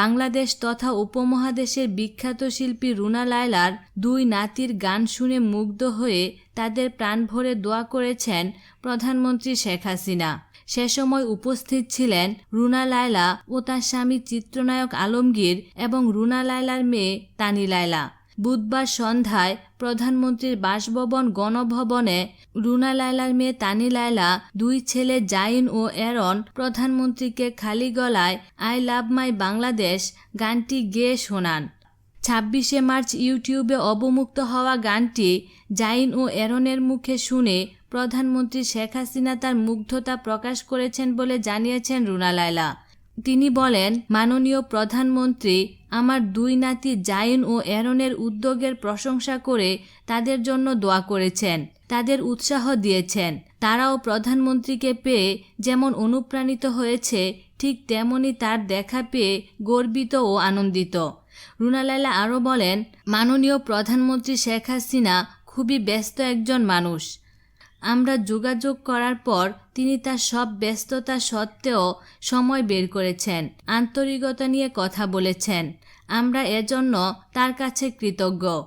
বাংলাদেশ তথা উপমহাদেশের বিখ্যাত শিল্পী রুনা লায়লার দুই নাতির গান শুনে মুগ্ধ হয়ে তাদের প্রাণ ভরে দোয়া করেছেন প্রধানমন্ত্রী শেখ হাসিনা। সে সময় উপস্থিত ছিলেন রুনা লায়লা ও তার স্বামী চিত্রনায়ক আলমগীর এবং রুনা লায়লার মেয়ে তানি লায়লা। বুধবার সন্ধ্যায় প্রধানমন্ত্রীর বাসভবন গণভবনে রুনা লায়লার মেয়ে তানি লায়লা, দুই ছেলে জাইন ও এরন প্রধানমন্ত্রীকে খালি গলায় আই লাভ মাই বাংলাদেশ গানটি গেয়ে শোনান। ছাব্বিশে মার্চ ইউটিউবে অবমুক্ত হওয়া গানটি জাইন ও এরনের মুখে শুনে প্রধানমন্ত্রী শেখ হাসিনা তার মুগ্ধতা প্রকাশ করেছেন বলে জানিয়েছেন রুনা লায়লা। তিনি বলেন, মাননীয় প্রধানমন্ত্রী আমার দুই নাতি জাইন ও এরনের উদ্যোগের প্রশংসা করে তাদের জন্য দোয়া করেছেন, তাদের উৎসাহ দিয়েছেন। তারাও প্রধানমন্ত্রীকে পেয়ে যেমন অনুপ্রাণিত হয়েছে, ঠিক তেমনি তার দেখা পেয়ে গর্বিত ও আনন্দিত। রুনালাইলা আরও বলেন, মাননীয় প্রধানমন্ত্রী শেখ হাসিনা খুবই ব্যস্ত একজন মানুষ। আমরা যোগাযোগ করার পর তিনি তার সব ব্যস্ততা সত্ত্বেও সময় বের করেছেন, আন্তরিকতা নিয়ে কথা বলেছেন। আমরা এজন্য তার কাছে কৃতজ্ঞ।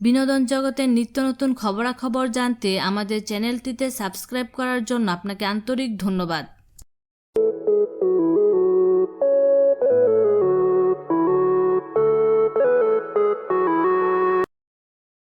বিনোদন জগতের নিত্য নতুন খবরাখবর জানতে আমাদের চ্যানেলটিতে সাবস্ক্রাইব করার জন্য আপনাকে আন্তরিক ধন্যবাদ।